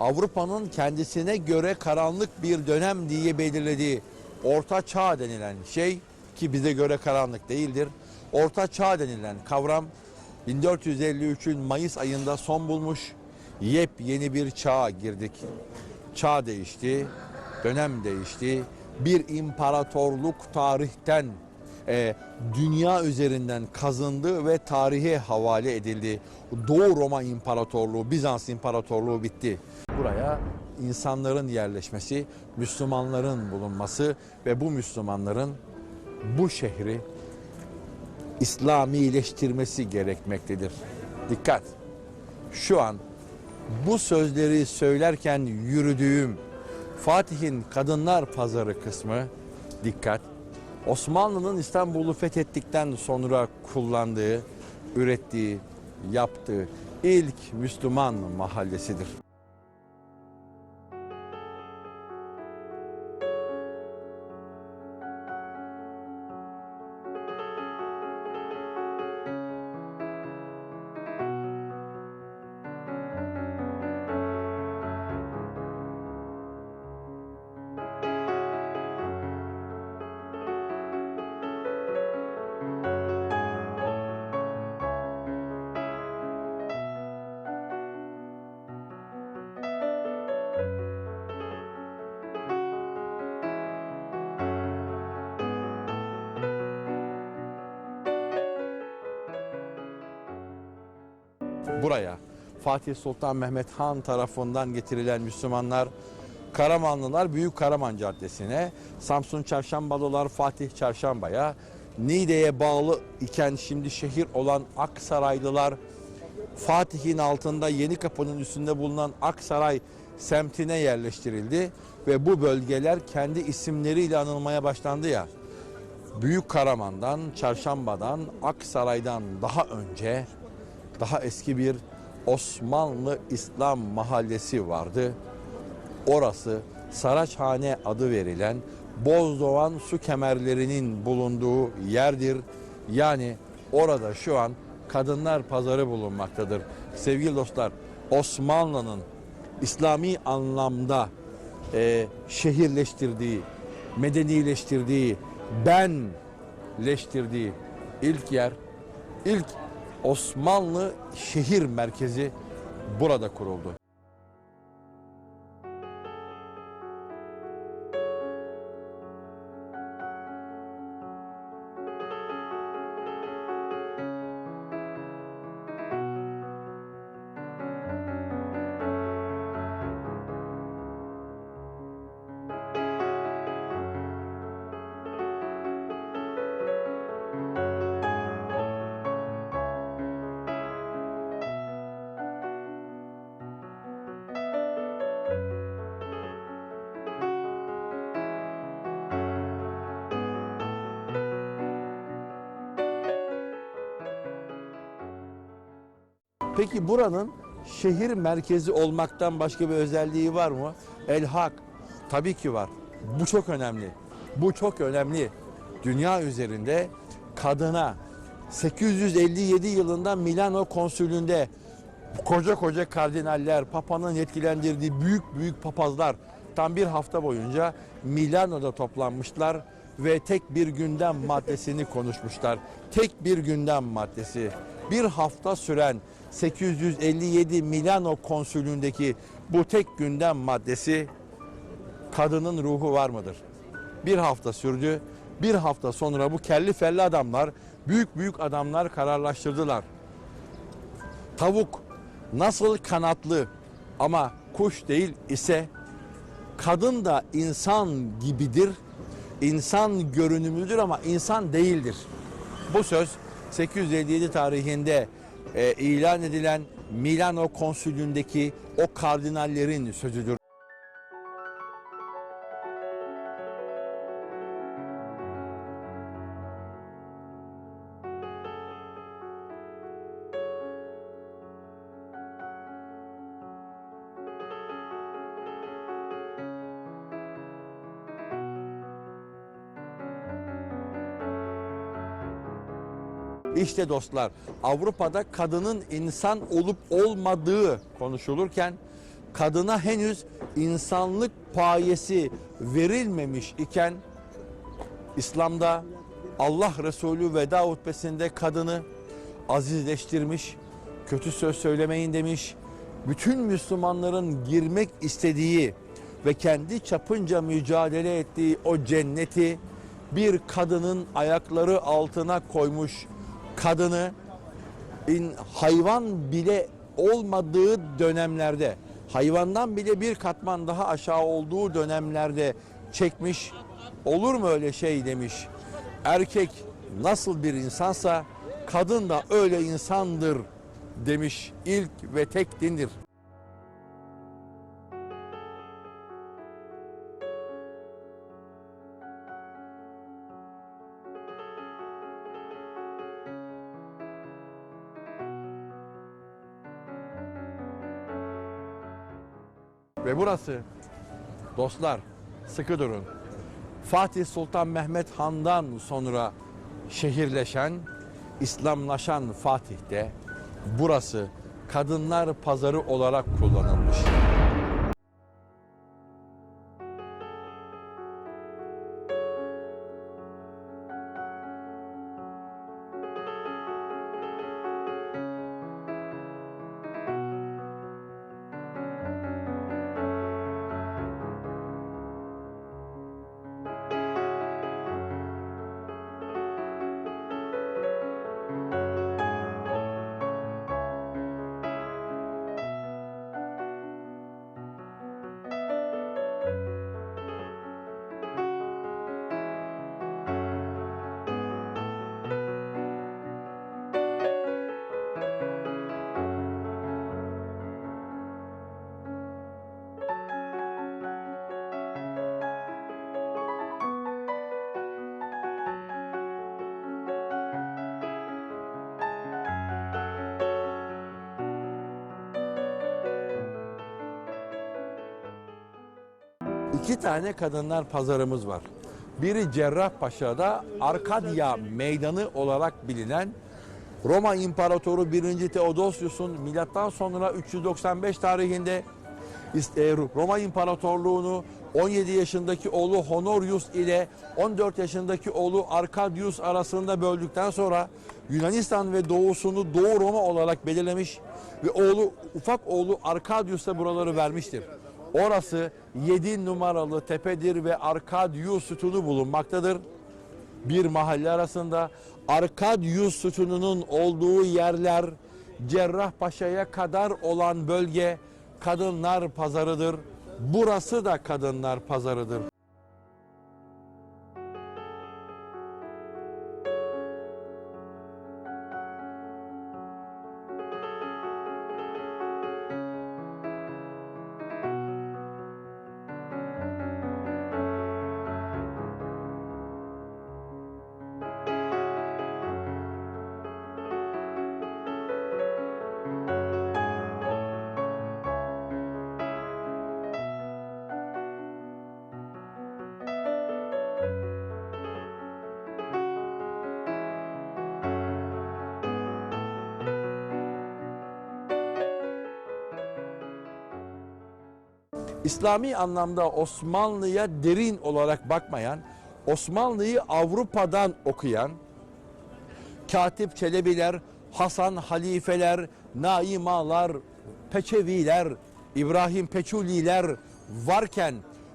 Avrupa'nın kendisine göre karanlık bir dönem diye belirlediği Orta Çağ denilen şey ki bize göre karanlık değildir. Orta Çağ denilen kavram 1453'ün Mayıs ayında son bulmuş. Yepyeni bir çağa girdik. Çağ değişti, dönem değişti. Bir imparatorluk tarihten e, dünya üzerinden kazındı ve tarihe havale edildi. Doğu Roma İmparatorluğu, Bizans İmparatorluğu bitti. Buraya insanların yerleşmesi, Müslümanların bulunması ve bu Müslümanların bu şehri İslamileştirmesi gerekmektedir. Dikkat! Şu an bu sözleri söylerken yürüdüğüm Fatih'in Kadınlar Pazarı kısmı dikkat Osmanlı'nın İstanbul'u fethettikten sonra kullandığı, ürettiği, yaptığı ilk Müslüman mahallesidir. Buraya Fatih Sultan Mehmet Han tarafından getirilen Müslümanlar Karamanlılar Büyük Karaman Caddesi'ne, Samsun Çarşambalılar Fatih Çarşamba'ya, Niğde'ye bağlı iken şimdi şehir olan Aksaraylılar Fatih'in altında Yeni Kapı'nın üstünde bulunan Aksaray semtine yerleştirildi ve bu bölgeler kendi isimleriyle anılmaya başlandı ya. Büyük Karaman'dan, Çarşamba'dan, Aksaray'dan daha önce daha eski bir Osmanlı İslam mahallesi vardı. Orası Saraçhane adı verilen Bozdoğan su kemerlerinin bulunduğu yerdir. Yani orada şu an kadınlar pazarı bulunmaktadır. Sevgili dostlar Osmanlı'nın İslami anlamda e, şehirleştirdiği, medenileştirdiği, benleştirdiği ilk yer, ilk Osmanlı şehir merkezi burada kuruldu. Peki buranın şehir merkezi olmaktan başka bir özelliği var mı? El Hak. Tabii ki var. Bu çok önemli. Bu çok önemli. Dünya üzerinde kadına 857 yılında Milano konsülünde koca koca kardinaller, papanın yetkilendirdiği büyük büyük papazlar tam bir hafta boyunca Milano'da toplanmışlar ve tek bir gündem maddesini konuşmuşlar. Tek bir gündem maddesi. Bir hafta süren 857 Milano konsülündeki bu tek gündem maddesi kadının ruhu var mıdır? Bir hafta sürdü. Bir hafta sonra bu kelli felli adamlar, büyük büyük adamlar kararlaştırdılar. Tavuk nasıl kanatlı ama kuş değil ise kadın da insan gibidir. İnsan görünümlüdür ama insan değildir. Bu söz 857 tarihinde e, ilan edilen Milano konsülündeki o kardinallerin sözüdür. İşte dostlar Avrupa'da kadının insan olup olmadığı konuşulurken kadına henüz insanlık payesi verilmemiş iken İslam'da Allah Resulü veda hutbesinde kadını azizleştirmiş, kötü söz söylemeyin demiş. Bütün Müslümanların girmek istediği ve kendi çapınca mücadele ettiği o cenneti bir kadının ayakları altına koymuş. Kadını hayvan bile olmadığı dönemlerde, hayvandan bile bir katman daha aşağı olduğu dönemlerde çekmiş. Olur mu öyle şey demiş. Erkek nasıl bir insansa kadın da öyle insandır demiş. İlk ve tek dindir. Ve burası dostlar sıkı durun. Fatih Sultan Mehmet Han'dan sonra şehirleşen, İslamlaşan Fatih'te burası kadınlar pazarı olarak kullanılmış. İki tane kadınlar pazarımız var. Biri Cerrahpaşa'da Arkadya Meydanı olarak bilinen Roma İmparatoru 1. Theodosius'un milattan sonra 395 tarihinde e, Roma İmparatorluğunu 17 yaşındaki oğlu Honorius ile 14 yaşındaki oğlu Arkadius arasında böldükten sonra Yunanistan ve doğusunu Doğu Roma olarak belirlemiş ve oğlu ufak oğlu Arkadius da buraları vermiştir. Orası 7 numaralı tepedir ve Arkadius sütunu bulunmaktadır. Bir mahalle arasında Arkadius sütununun olduğu yerler Cerrahpaşa'ya kadar olan bölge kadınlar pazarıdır. Burası da kadınlar pazarıdır. İslami anlamda Osmanlı'ya derin olarak bakmayan, Osmanlı'yı Avrupa'dan okuyan, Katip Çelebiler, Hasan Halifeler, Naimalar, Peçeviler, İbrahim Peçuliler varken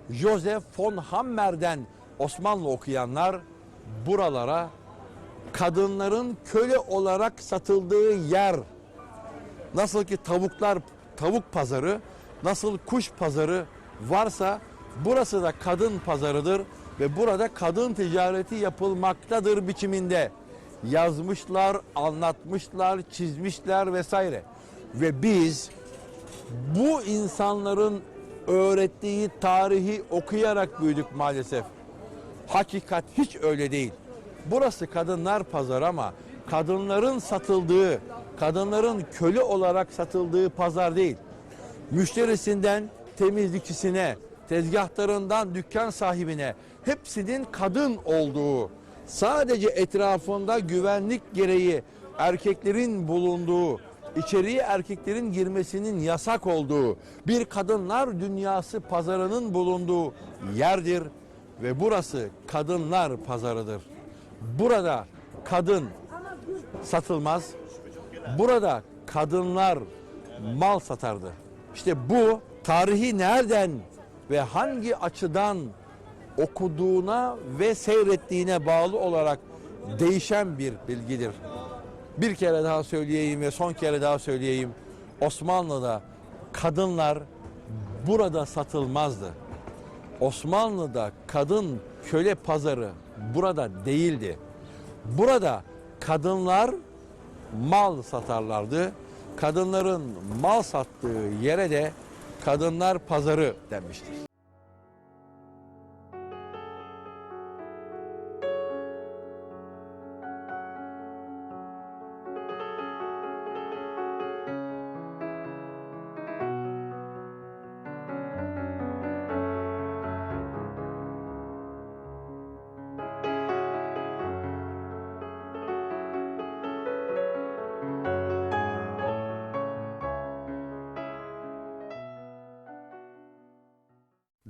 Joseph von Hammer'den Osmanlı okuyanlar buralara kadınların köle olarak satıldığı yer. Nasıl ki tavuklar tavuk pazarı, nasıl kuş pazarı varsa burası da kadın pazarıdır ve burada kadın ticareti yapılmaktadır biçiminde yazmışlar, anlatmışlar, çizmişler vesaire. Ve biz bu insanların öğrettiği tarihi okuyarak büyüdük maalesef. Hakikat hiç öyle değil. Burası kadınlar pazarı ama kadınların satıldığı, kadınların köle olarak satıldığı pazar değil. Müşterisinden temizlikçisine, tezgahtarından dükkan sahibine hepsinin kadın olduğu, sadece etrafında güvenlik gereği erkeklerin bulunduğu, içeriye erkeklerin girmesinin yasak olduğu bir kadınlar dünyası pazarının bulunduğu yerdir ve burası kadınlar pazarıdır. Burada kadın satılmaz. Burada kadınlar mal satardı. İşte bu tarihi nereden ve hangi açıdan okuduğuna ve seyrettiğine bağlı olarak değişen bir bilgidir. Bir kere daha söyleyeyim ve son kere daha söyleyeyim. Osmanlı'da kadınlar burada satılmazdı. Osmanlı'da kadın köle pazarı burada değildi. Burada kadınlar mal satarlardı. Kadınların mal sattığı yere de kadınlar pazarı denmiştir.